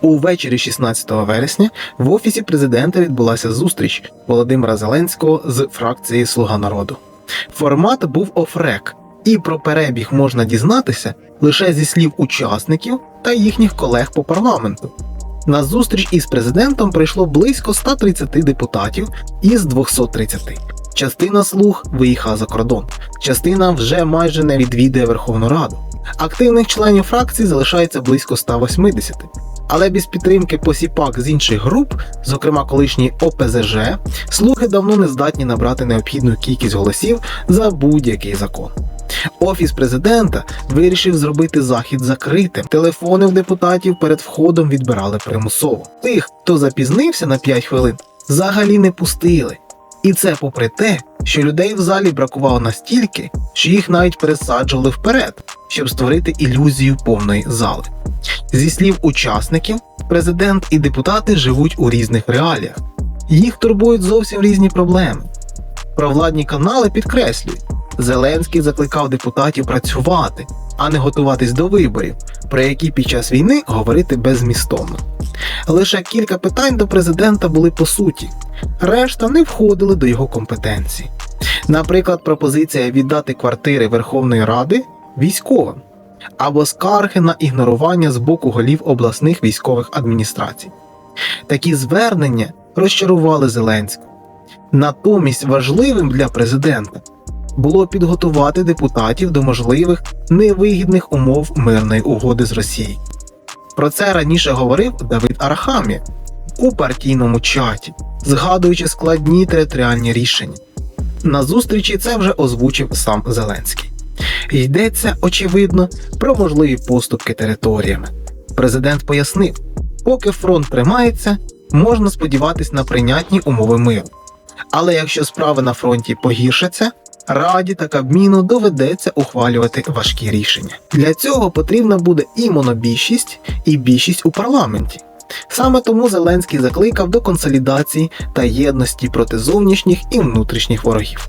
Увечері 16 вересня в офісі президента відбулася зустріч Володимира Зеленського з фракції Слуга народу. Формат був офрек, і про перебіг можна дізнатися лише зі слів учасників та їхніх колег по парламенту. На зустріч із президентом прийшло близько 130 депутатів із 230. Частина слуг виїхала за кордон, частина вже майже не відвідує Верховну Раду. Активних членів фракції залишається близько 180. Але без підтримки посіпак з інших груп, зокрема колишній ОПЗЖ, слуги давно не здатні набрати необхідну кількість голосів за будь-який закон. Офіс президента вирішив зробити захід закритим. Телефони в депутатів перед входом відбирали примусово. Тих, хто запізнився на 5 хвилин, взагалі не пустили. І це попри те, що людей в залі бракувало настільки, що їх навіть пересаджували вперед, щоб створити ілюзію повної зали. Зі слів учасників, президент і депутати живуть у різних реаліях. Їх турбують зовсім різні проблеми. Провладні канали підкреслюють, Зеленський закликав депутатів працювати, а не готуватись до виборів, про які під час війни говорити беззмістовно. Лише кілька питань до президента були по суті, решта не входили до його компетенції. Наприклад, пропозиція віддати квартири Верховної Ради військовим або скарги на ігнорування з боку голів обласних військових адміністрацій. Такі звернення розчарували Зеленського. Натомість важливим для президента було підготувати депутатів до можливих невигідних умов мирної угоди з Росією. Про це раніше говорив Давид Арахамія у партійному чаті, згадуючи складні територіальні рішення. На зустрічі це вже озвучив сам Зеленський. Йдеться, очевидно, про можливі поступки територіями. Президент пояснив, поки фронт тримається, можна сподіватись на прийнятні умови миру. Але якщо справи на фронті погіршаться, Раді та Кабміну доведеться ухвалювати важкі рішення. Для цього потрібна буде і монобільшість, і більшість у парламенті. Саме тому Зеленський закликав до консолідації та єдності проти зовнішніх і внутрішніх ворогів.